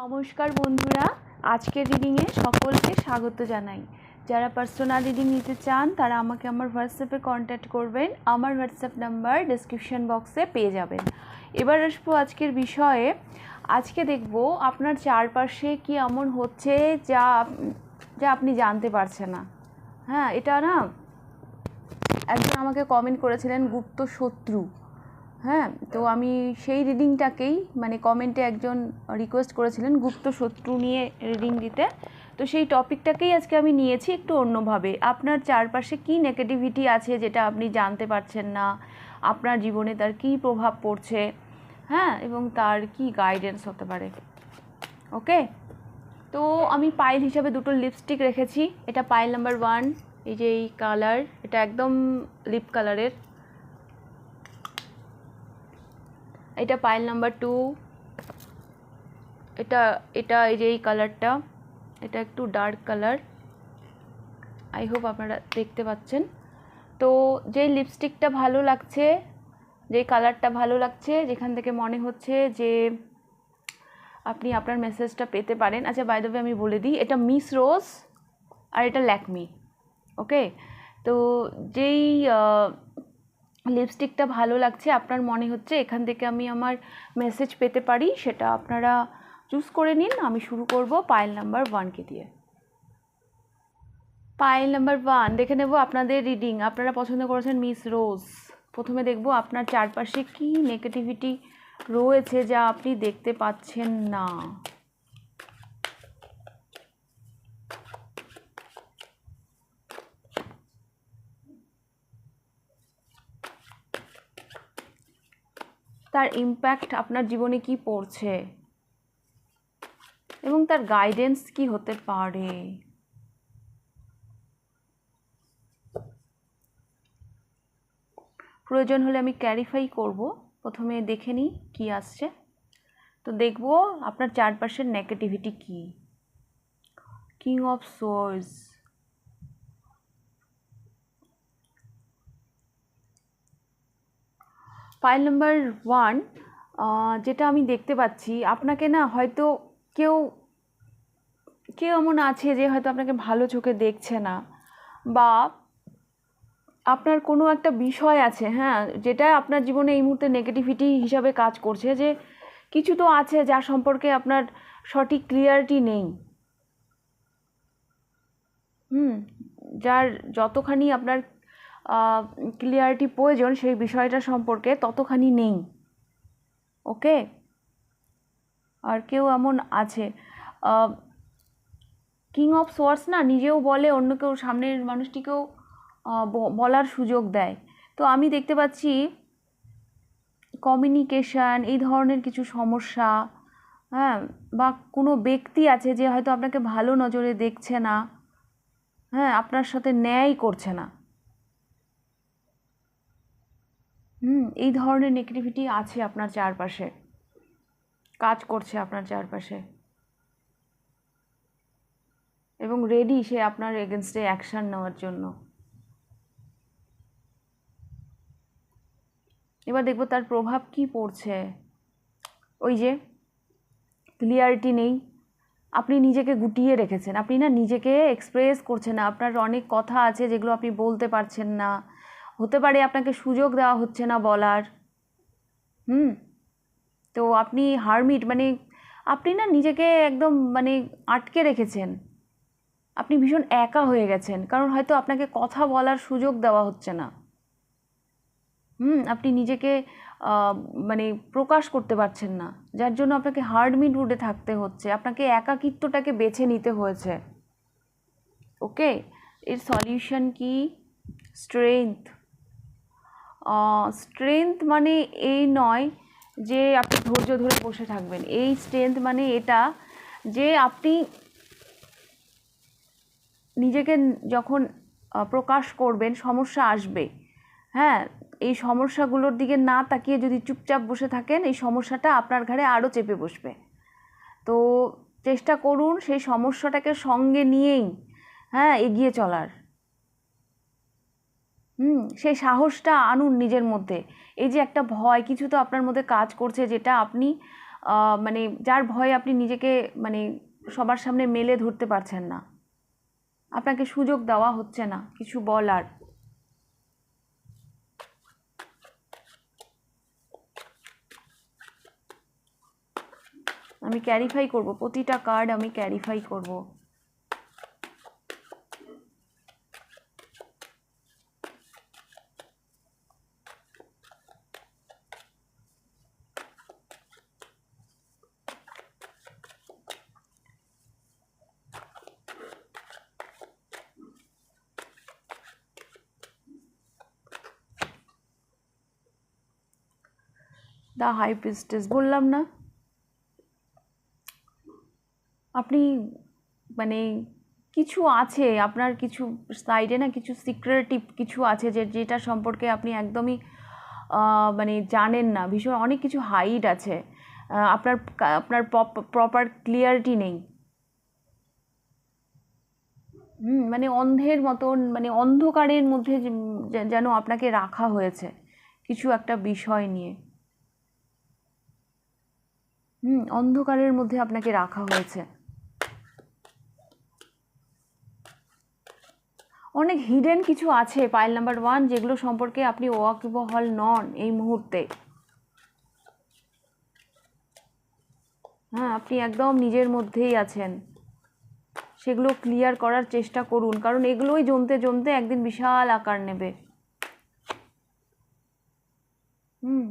নমস্কার বন্ধুরা আজকের রিডিংয়ে সকলকে স্বাগত জানাই। যারা পার্সোনাল রিডিং নিতে চান, তারা আমাকে আমার হোয়াটসঅ্যাপে কন্ট্যাক্ট করবেন। আমার হোয়াটসঅ্যাপ নাম্বার ডিসক্রিপশন বক্সে পেয়ে যাবেন। এবার আসব আজকের বিষয়ে। আজকে দেখব আপনার চারপাশে কি এমন হচ্ছে যা যা আপনি জানতে পারছেন না। হ্যাঁ এটা না একজন আমাকে কমেন্ট করেছিলেন, গুপ্ত শত্রু। হ্যাঁ তো আমি সেই রিডিংটাকেই মানে কমেন্টে একজন রিকোয়েস্ট করেছিলেন গুপ্ত শত্রু নিয়ে রিডিং দিতে। তো সেই টপিকটাকেই আজকে আমি নিয়েছি একটু অন্যভাবে। আপনার চারপাশে কী নেগেটিভিটি আছে যেটা আপনি জানতে পারছেন না? আপনার জীবনে তার কী প্রভাব পড়ছে? হ্যাঁ এবং তার কি গাইডেন্স হতে পারে? ওকে তো আমি পাইল হিসাবে দুটো লিপস্টিক রেখেছি। এটা পাইল নাম্বার ওয়ান এই যে এই কালার এটা একদম লিপ কালারের এটা পাইল নাম্বার টু এটা এটা এই যে এই কালারটা এটা একটু ডার্ক কালার আই হোপ আপনারা দেখতে পাচ্ছেন। তো যেই লিপস্টিকটা ভালো লাগছে যে কালারটা ভালো লাগছে, যেখান থেকে মনে হচ্ছে যে আপনি আপনার মেসেজটা পেতে পারেন। আচ্ছা বাই দ্য আমি বলে দিই, এটা মিস রোজ আর এটা ল্যাকমি ওকে তো যেই লিপস্টিকটা ভালো লাগছে। আপনার মনে হচ্ছে এখান থেকে আমি আমার মেসেজ পেতে পারি, সেটা আপনারা চুজ করে নিন। আমি শুরু করব পাইল নাম্বার ওয়ানকে দিয়ে। পাইল নাম্বার ওয়ান দেখে নেব আপনাদের রিডিং আপনারা পছন্দ করেছেন মিস রোজ প্রথমে দেখব আপনার চারপাশে কি নেগেটিভিটি রয়েছে যা আপনি দেখতে পাচ্ছেন না। তার ইম্প্যাক্ট আপনার জীবনে কি পড়ছে? এবং তার গাইডেন্স কি হতে পারে? প্রয়োজন হলে আমি ক্যারিফাই করব। প্রথমে দেখে নিই কী আসছে। তো দেখব আপনার চারপাশের negativity key. King of swords file number one যেটা আমি দেখতে পাচ্ছি, আপনাকে না হয়তো কেউ কেউ এমন আছে যে হয়তো আপনাকে ভালো চোখে দেখছে না বা আপনার কোনো একটা বিষয় আছে হ্যাঁ যেটা আপনার জীবনে এই মুহূর্তে নেগেটিভিটি হিসাবে কাজ করছে যে কিছু তো আছে যা সম্পর্কে আপনার সঠিক ক্লিয়ারিটি নেই। হুম, যার যতখানি আপনার ক্লিয়ারিটি প্রয়োজন সেই বিষয়টা সম্পর্কে ততখানি নেই। ওকে আর কেউ এমন আছে। কিং অফ সোয়ার্স না, নিজেও বলে, অন্য কেউ, সামনের মানুষটিকেও বলার সুযোগ দেয়। তো আমি দেখতে পাচ্ছি কমিউনিকেশান এই ধরনের কিছু সমস্যা হ্যাঁ বা কোনো ব্যক্তি আছে যে হয়তো আপনাকে ভালো নজরে দেখছে না হ্যাঁ আপনার সাথে ন্যায় করছে না। হুম, এই ধরনের নেগেটিভিটি আছে আপনার চারপাশে। কাজ করছে আপনার চারপাশে। এবং রেডি সে আপনার এগেনস্টে অ্যাকশান নেওয়ার জন্য। এবার দেখব তার প্রভাব কি পড়ছে। ওই যে ক্লিয়ারিটি নেই। আপনি নিজেকে গুটিয়ে রেখেছেন। আপনি না নিজেকে এক্সপ্রেস করছেন না। আপনার অনেক কথা আছে যেগুলো আপনি বলতে পারছেন না। হতে পারে আপনাকে সুযোগ দেওয়া হচ্ছে না বলার। হুম? তো আপনি হারমিট মানে আপনি না নিজেকে একদম মানে আটকে রেখেছেন। আপনি ভীষণ একা হয়ে গেছেন, কারণ হয়তো আপনাকে কথা বলার সুযোগ দেওয়া হচ্ছে না। হুম? আপনি নিজেকে মানে প্রকাশ করতে পারছেন না। যার জন্য আপনাকে হার্ডমিট রুটে থাকতে হচ্ছে। আপনাকে একাকিত্বটাকে বেছে নিতে হয়েছে। ওকে? এর সলিউশন কি? স্ট্রেংথ। স্ট্রেংথ মানে এই নয় যে আপনি ধৈর্য ধরে বসে থাকবেন। এই স্ট্রেংথ মানে এটা যে আপনি নিজেকে যখন প্রকাশ করবেন, সমস্যা আসবে হ্যাঁ? এই সমস্যাগুলোর দিকে না তাকিয়ে যদি চুপচাপ বসে থাকেন, এই সমস্যাটা আপনার ঘাড়ে আরও চেপে বসবে। তো চেষ্টা করুন সেই সমস্যাটাকে সঙ্গে নিয়েই হ্যাঁ এগিয়ে চলার। হুম, সেই সাহসটা আনুন নিজের মধ্যে। এই যে একটা ভয়, কিছু তো আপনার মধ্যে কাজ করছে যেটা আপনি মানে যার ভয়ে আপনি নিজেকে মানে সবার সামনে মেলে ধরতে পারছেন না। আপনাকে সুযোগ দেওয়া হচ্ছে না, কিছু বলার। আমি ক্যারিফাই করব, প্রতিটা কার্ড আমি ক্যারিফাই করব। দ্য হাই প্রিস্টেস বললাম না। আপনি মানে কিছু আছে, আপনার কিছু সাইডে না কিছু সিক্রেটিভ কিছু আছে যে, যেটা সম্পর্কে আপনি একদমই মানে জানেন না। ভীষণ অনেক কিছু হাইড আছে। আপনার আপনার প্রপার ক্লিয়ারিটি নেই। হুম মানে অন্ধের মতন মানে অন্ধকারের মধ্যে যেন আপনাকে রাখা হয়েছে। কিছু একটা বিষয় নিয়ে। হুম, অন্ধকারের মধ্যে আপনাকে রাখা হয়েছে। অনেক হিডেন কিছু আছে পাইল নাম্বার ওয়ান যেগুলো সম্পর্কে আপনি ওয়াকিবহল নন এই মুহূর্তে। হ্যাঁ আপনি একদম নিজের মধ্যেই আছেন। সেগুলো ক্লিয়ার করার চেষ্টা করুন, কারণ এগুলোই জমতে জমতে একদিন বিশাল আকার নেবে হুম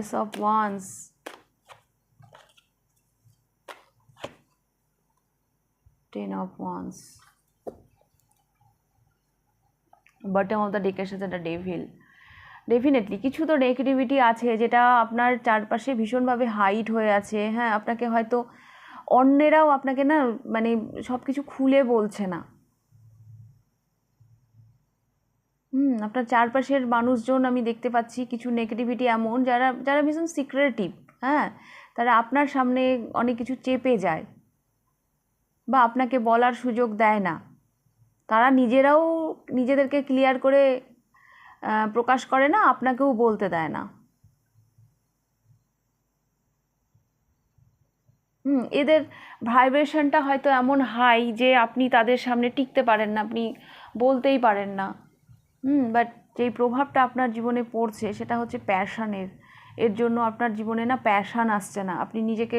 ace of wands ten of wands bottom of the ডেকের সাথে একটা ডেভিল ডেফিনেটলি কিছু তো নেগেটিভিটি আছে, যেটা আপনার চারপাশে ভীষণভাবে হাইট হয়ে আছে। হ্যাঁ আপনাকে হয়তো অন্যেরাও আপনাকে না মানে সব কিছু খুলে বলছে না। হুম, আপনার চারপাশের মানুষজন আমি দেখতে পাচ্ছি, কিছু নেগেটিভিটি এমন, যারা যারা ভীষণ সিক্রেটিভ হ্যাঁ? তারা আপনার সামনে অনেক কিছু চেপে যায় বা আপনাকে বলার সুযোগ দেয় না। তারা নিজেরাও নিজেদেরকে ক্লিয়ার করে প্রকাশ করে না, আপনাকেও বলতে দেয় না। হুম, এদের ভাইব্রেশনটা হয়তো এমন হাই যে আপনি তাদের সামনে টিকতে পারেন না, আপনি বলতেই পারেন না। হুম বাট যেই প্রভাবটা আপনার জীবনে পড়ছে সেটা হচ্ছে প্যাশানের। এর জন্য আপনার জীবনে না প্যাশান আসছে না। আপনি নিজেকে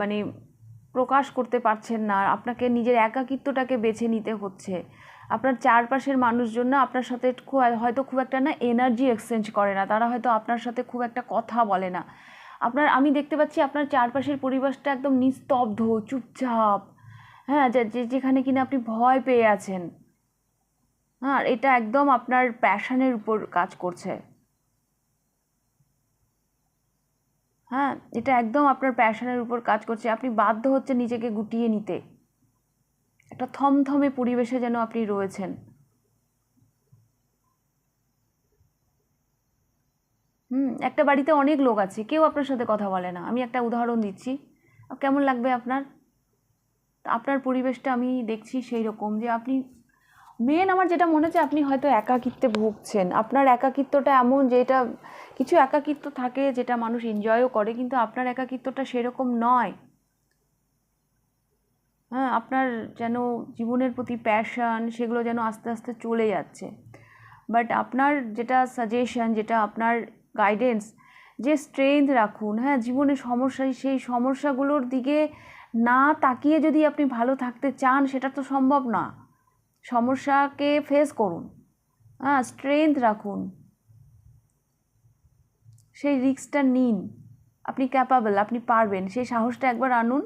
মানে প্রকাশ করতে পারছেন না। আপনাকে নিজের একাকিত্বটাকে বেছে নিতে হচ্ছে। আপনার চারপাশের মানুষজন না আপনার সাথে খুব, হয়তো খুব একটা না এনার্জি এক্সচেঞ্জ করে না। তারা হয়তো আপনার সাথে খুব একটা কথা বলে না। আপনার, আমি দেখতে পাচ্ছি আপনার চারপাশের পরিবেশটা একদম নিস্তব্ধ, চুপচাপ। হ্যাঁ যেখানে কিনা আপনি ভয় পেয়ে আছেন। হ্যাঁ এটা একদম আপনার প্যাশনের উপর কাজ করছে। হ্যাঁ এটা একদম আপনার প্যাশনের উপর কাজ করছে। আপনি বাধ্য হচ্ছে নিজেকে গুটিয়ে নিতে। একটা থমথমে পরিবেশে যেন আপনি রয়েছেন। হুম, একটা বাড়িতে অনেক লোক আছে, কেউ আপনার সাথে কথা বলে না। আমি একটা উদাহরণ দিচ্ছি। কেমন লাগবে আপনার? আপনার পরিবেশটা আমি দেখছি সেই রকম যে আপনি মেন আমার যেটা মনে হচ্ছে, আপনি হয়তো একাকিত্বে ভুগছেন। আপনার একাকিত্বটা এমন যে এটা, কিছু একাকিত্ব থাকে যেটা মানুষ এনজয়ও করে, কিন্তু আপনার একাকিত্বটা সেরকম নয়। হ্যাঁ আপনার যেন জীবনের প্রতি প্যাশন সেগুলো যেন আস্তে আস্তে চলে যাচ্ছে। বাট আপনার যেটা সাজেশন যেটা আপনার গাইডেন্স যে স্ট্রেংথ রাখুন হ্যাঁ জীবনে সমস্যা, সেই সমস্যাগুলোর দিকে না তাকিয়ে যদি আপনি ভালো থাকতে চান, সেটা তো সম্ভব না। সমস্যাকে ফেস করুন। হ্যাঁ স্ট্রেংথ রাখুন। সেই রিস্কটা নিন। আপনি ক্যাপাবল আপনি পারবেন। সেই সাহসটা একবার আনুন।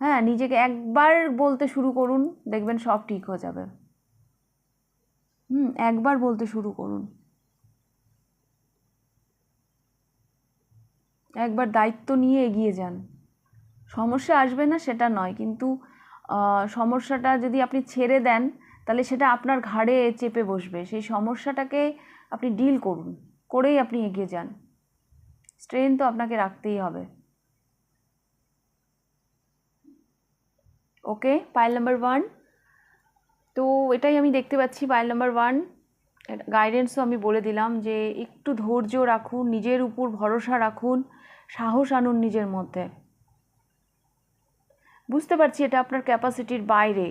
হ্যাঁ নিজেকে একবার বলতে শুরু করুন। দেখবেন সব ঠিক হয়ে যাবে। হুম, একবার বলতে শুরু করুন। একবার দায়িত্ব নিয়ে এগিয়ে যান। সমস্যা আসবে না সেটা নয়, কিন্তু সমস্যাটা যদি আপনি ছেড়ে দেন তাহলে সেটা আপনার ঘাড়ে চেপে বসবে। সেই সমস্যাটাকে আপনি ডিল করুন, করেই আপনি এগিয়ে যান। স্ট্রেন তো আপনাকে রাখতেই হবে। ওকে পাইল নাম্বার ওয়ান তো এটাই আমি দেখতে পাচ্ছি পাইল নাম্বার ওয়ান গাইডেন্সও আমি বলে দিলাম যে একটু ধৈর্য রাখুন, নিজের উপর ভরসা রাখুন, সাহস আনুন নিজের মধ্যে। বুঝতে পারছি এটা আপনার ক্যাপাসিটির বাইরে।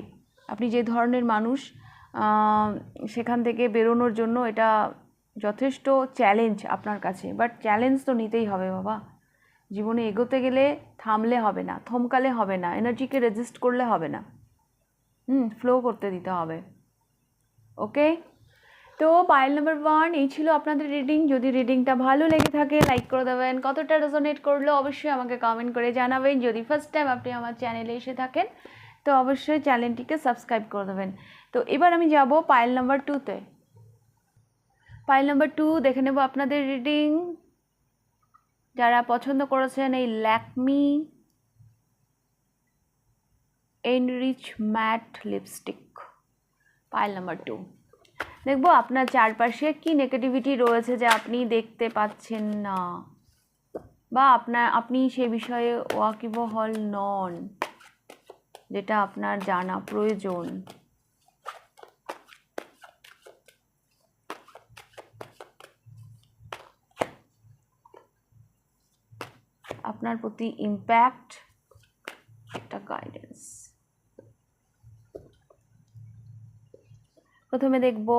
আপনি যে ধরনের মানুষ সেখান থেকে বেরোনোর জন্য এটা যথেষ্ট চ্যালেঞ্জ আপনার কাছে। বাট চ্যালেঞ্জ তো নিতেই হবে বাবা। জীবনে এগোতে গেলে থামলে হবে না, থমকালে হবে না এনার্জিকে রেজিস্ট করলে হবে না। হুম ফ্লো করতে দিতে হবে। ওকে তো পাইল নাম্বার ওয়ান এই ছিল আপনাদের রিডিং যদি রিডিংটা ভালো লেগে থাকে লাইক করে দেবেন। কতটা রেজোনেট করল অবশ্যই আমাকে কমেন্ট করে জানাবেন। যদি ফার্স্ট টাইম আপনি আমার চ্যানেলে এসে থাকেন তো অবশ্যই চ্যানেলটিকে সাবস্ক্রাইব করে দেবেন। তো এবার আমি যাব পাইল নাম্বার টুতে পাইল নাম্বার টু দেখে নেব আপনাদের রিডিং যারা পছন্দ করেছেন এই Lakme enrich matte lipstick pile number two দেখব আপনার চারপাশে কি নেগেটিভিটি রয়েছে যা আপনি দেখতে পাচ্ছেন না। বা আপনার আপনি সে বিষয়ে ওয়াকিবহল নন। যেটা আপনার জানা প্রয়োজন। আপনার প্রতি ইম্প্যাক্ট একটা গাইডেন্স প্রথমে দেখব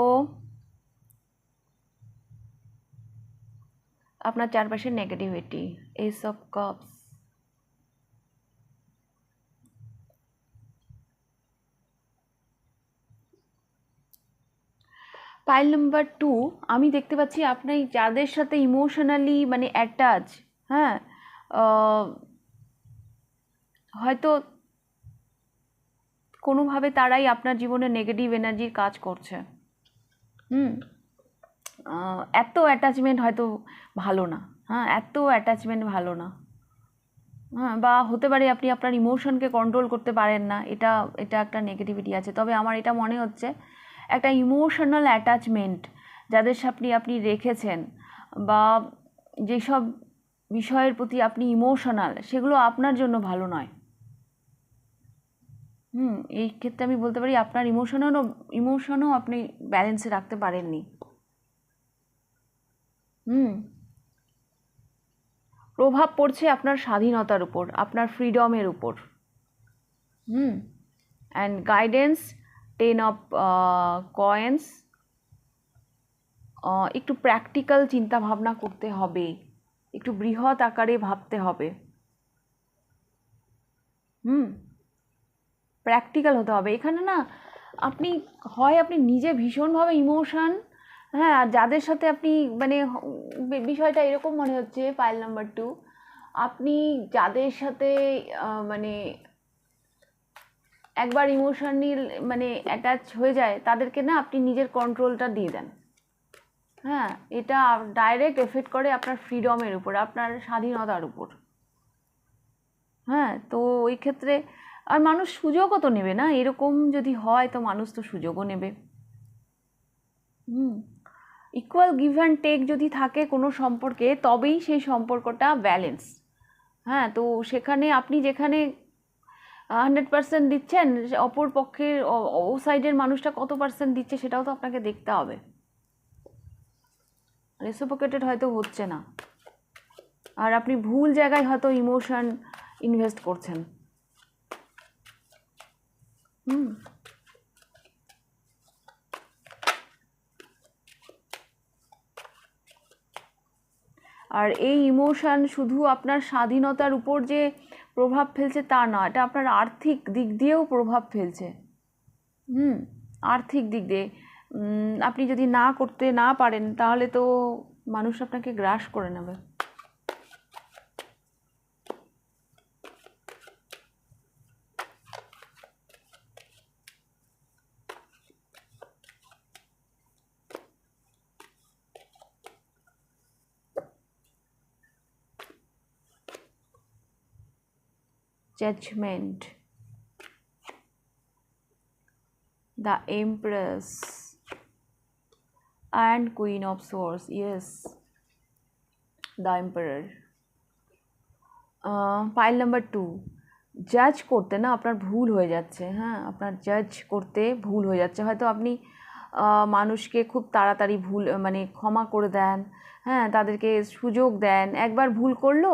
আপনার চারপাশের negativity ace of cups pile number two আমি দেখতে পাচ্ছি আপনি যাদের সাথে ইমোশনালি মানে অ্যাটাচ হ্যাঁ হয়তো কোনোভাবে তারাই আপনার জীবনে নেগেটিভ এনার্জির কাজ করছে। হুম এত অ্যাটাচমেন্ট হয়তো ভালো না হ্যাঁ এত অ্যাটাচমেন্ট ভালো না। হ্যাঁ বা হতে পারে আপনি আপনার ইমোশনকে কন্ট্রোল করতে পারেন না, এটা এটা একটা নেগেটিভিটি আছে। তবে আমার এটা মনে হচ্ছে একটা ইমোশনাল অ্যাটাচমেন্ট যাদের সাথে আপনি রেখেছেন বা যেসব বিষয়ের প্রতি আপনি ইমোশনাল সেগুলো আপনার জন্য ভালো নয়। হুম, এই ক্ষেত্রে আমি বলতে পারি আপনার ইমোশনালও ইমোশনও আপনি ব্যালেন্সে রাখতে পারেননি। হুম। প্রভাব পড়ছে আপনার স্বাধীনতার উপর, আপনার ফ্রিডমের উপর। হুম and guidance ten of coins একটু প্র্যাকটিক্যাল চিন্তা ভাবনা করতে হবে, একটু বৃহৎ আকারে ভাবতে হবে। হুম প্র্যাকটিক্যাল হতে হবে। এখানে না, আপনি, হয় আপনি নিজে ভীষণভাবে ইমোশন হ্যাঁ আর যাদের সাথে আপনি মানে বিষয়টা এরকম মনে হচ্ছে পাইল নাম্বার টু আপনি যাদের সাথে মানে একবার ইমোশনাল মানে অ্যাটাচ হয়ে যায়, তাদেরকে না আপনি নিজের কন্ট্রোলটা দিয়ে দেন। হ্যাঁ এটা ডাইরেক্ট এফেক্ট করে আপনার ফ্রিডমের উপর, আপনার স্বাধীনতার উপর। হ্যাঁ তো ওই ক্ষেত্রে আর মানুষ সুযোগও তো নেবে না, এরকম যদি হয় তো মানুষ তো সুযোগও নেবে। Hmm equal give and take যদি থাকে কোনো সম্পর্কে, তবেই সেই সম্পর্কটা ব্যালেন্স হ্যাঁ তো সেখানে আপনি যেখানে হান্ড্রেড পার্সেন্ট দিচ্ছেন অপর পক্ষের ও- সাইডের মানুষটা কত পার্সেন্ট দিচ্ছে সেটাও তো আপনাকে দেখতে হবে। রেসোপোকেটেড হয়তো হচ্ছে না। আর আপনি ভুল জায়গায় হয়তো ইমোশন ইনভেস্ট করছেন। হুম। আর এই ইমোশন শুধু আপনার স্বাধীনতার উপর যে প্রভাব ফেলছে তা না, এটা আপনার আর্থিক দিক দিয়েও প্রভাব ফেলছে। হুম, আর্থিক দিক দিয়ে। আপনি যদি না করতে না পারেন, তাহলে তো মানুষ আপনাকে গ্রাস করে নেবে। Judgment. The empress and queen of swords, yes. The emperor. File number two জাজ করতে না আপনার ভুল হয়ে যাচ্ছে হ্যাঁ? আপনার জাজ করতে ভুল হয়ে যাচ্ছে। হয়তো আপনি মানুষকে খুব তাড়াতাড়ি ভুল মানে ক্ষমা করে দেন হ্যাঁ? তাদেরকে সুযোগ দেন। একবার ভুল করল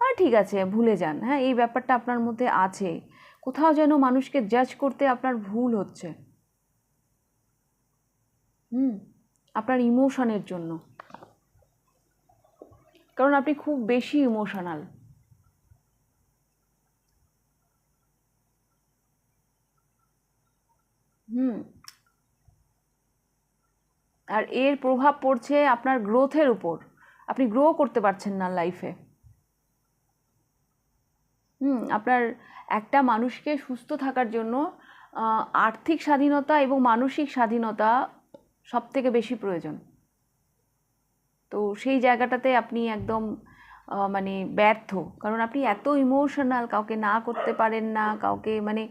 ঠিক আছে, ভুলে যান। হ্যাঁ এই ব্যাপারটা আপনার মধ্যে আছে। কোথাও যেন মানুষকে জাজ করতে আপনার ভুল হচ্ছে। হুম, আপনার ইমোশনের জন্য। কারণ আপনি খুব বেশি ইমোশনাল হুম। আর এর প্রভাব পড়ছে আপনার গ্রোথের উপর। আপনি গ্রো করতে পারছেন না লাইফে হুম, আপনার একটা মানুষকে সুস্থ থাকার জন্য আর্থিক স্বাধীনতা এবং মানসিক স্বাধীনতা সব থেকে বেশি প্রয়োজন। তো সেই জায়গাটাতে আপনি একদম মানে ব্যর্থ। কারণ আপনি এত ইমোশনাল কাউকে না করতে পারেন না, কাউকে মানে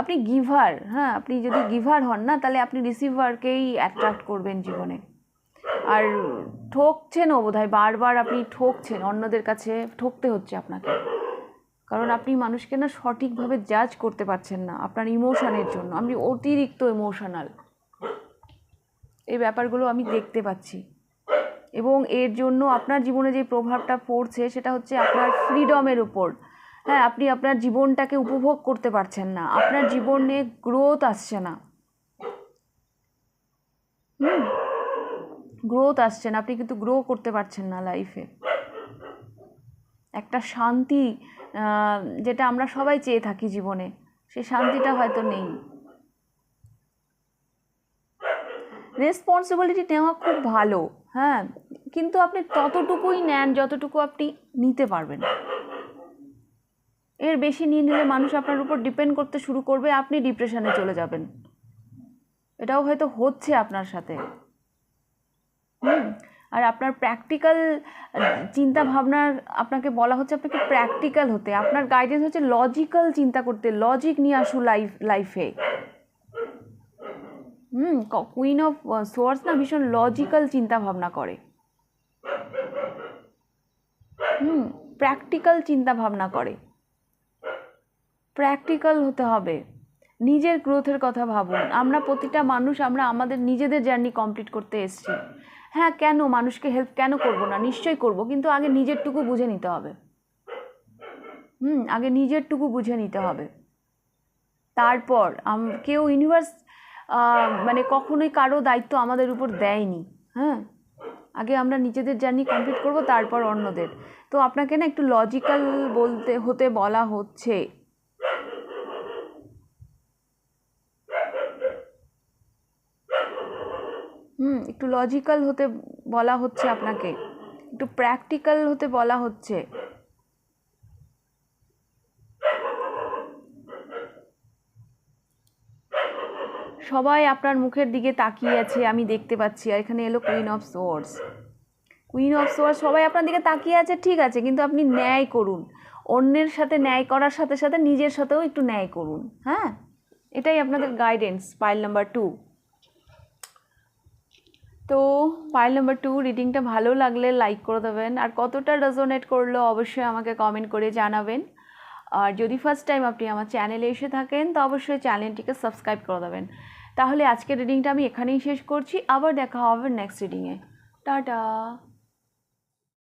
আপনি গিভার হ্যাঁ আপনি যদি গিভার হন না, তাহলে আপনি রিসিভারকেই অ্যাট্রাক্ট করবেন জীবনে। আর ঠকছেনও বোধহয়, বারবার আপনি ঠকছেন, অন্যদের কাছে ঠকতে হচ্ছে আপনাকে। কারণ আপনি মানুষকে না সঠিকভাবে জাজ করতে পারছেন না আপনার ইমোশনের জন্য। আপনি অতিরিক্ত ইমোশনাল এই ব্যাপারগুলো আমি দেখতে পাচ্ছি। এবং এর জন্য আপনার জীবনে যে প্রভাবটা পড়ছে সেটা হচ্ছে আপনার ফ্রিডমের উপর। হ্যাঁ আপনি আপনার জীবনটাকে উপভোগ করতে পারছেন না। আপনার জীবনে গ্রোথ আসছে না। গ্রোথ আসছে না। আপনি কিন্তু গ্রো করতে পারছেন না লাইফে একটা শান্তি যেটা আমরা সবাই চেয়ে থাকি জীবনে সেই শান্তিটা হয়তো নেই। রেসপন্সিবিলিটি নেওয়া খুব ভালো হ্যাঁ কিন্তু আপনি ততটুকুই নেন যতটুকু আপনি নিতে পারবেন। এর বেশি নিয়ে নিলে মানুষ আপনার উপর ডিপেন্ড করতে শুরু করবে, আপনি ডিপ্রেশনে চলে যাবেন। এটাও হয়তো হচ্ছে আপনার সাথে। হুম আর আপনার প্র্যাকটিক্যাল চিন্তা ভাবনার আপনাকে বলা হচ্ছে আপনাকে প্র্যাকটিক্যাল হতে। আপনার গাইডেন্স হচ্ছে লজিক্যাল চিন্তা করতে লজিক নিয়ে আসুন লাইফ লাইফে হুম কুইন অফ সোয়ার্স না ভীষণ লজিক্যাল চিন্তা ভাবনা করে। হুম প্র্যাকটিক্যাল চিন্তা ভাবনা করে। প্র্যাকটিক্যাল হতে হবে। নিজের গ্রোথের কথা ভাবুন। আমরা প্রতিটা মানুষ আমরা আমাদের নিজেদের জার্নি কমপ্লিট করতে এসেছি। হ্যাঁ কেন? মানুষকে হেল্প কেন করব না? নিশ্চয়ই করব, কিন্তু আগে নিজেরটুকু বুঝে নিতে হবে। হুম, আগে নিজেরটুকু বুঝে নিতে হবে। তারপর কেউ ইউনিভার্স মানে কখনোই কারও দায়িত্ব আমাদের উপর দেয়নি। হ্যাঁ? আগে আমরা নিজেদের জার্নি কমপ্লিট করব, তারপর অন্যদের। তো আপনাকে না একটু লজিক্যাল বলতে, হতে বলা হচ্ছে। হুম, একটু লজিক্যাল হতে বলা হচ্ছে আপনাকে। একটু প্র্যাকটিক্যাল হতে বলা হচ্ছে। সবাই আপনার মুখের দিকে তাকিয়ে আছে, আমি দেখতে পাচ্ছি। আর এখানে এলো queen of swords queen of swords সবাই আপনার দিকে তাকিয়ে আছে, ঠিক আছে, কিন্তু আপনি ন্যায় করুন। অন্যের সাথে ন্যায় করার সাথে সাথে নিজের সাথেও একটু ন্যায় করুন হ্যাঁ? এটাই আপনাদের গাইডেন্স পাইল নাম্বার টু তো পাইল নাম্বার টু রিডিংটা ভালো লাগলে লাইক করে দেবেন। আর কতটা রেজোনেট করল অবশ্যই আমাকে কমেন্ট করে জানাবেন। আর যদি ফার্স্ট টাইম আপনি আমার চ্যানেলে এসে থাকেন, তো অবশ্যই চ্যানেলটিকে সাবস্ক্রাইব করে দেবেন। তাহলে আজকের রিডিংটা আমি এখানেই শেষ করছি। আবার দেখা হবে নেক্সট রিডিংয়ে টাটা!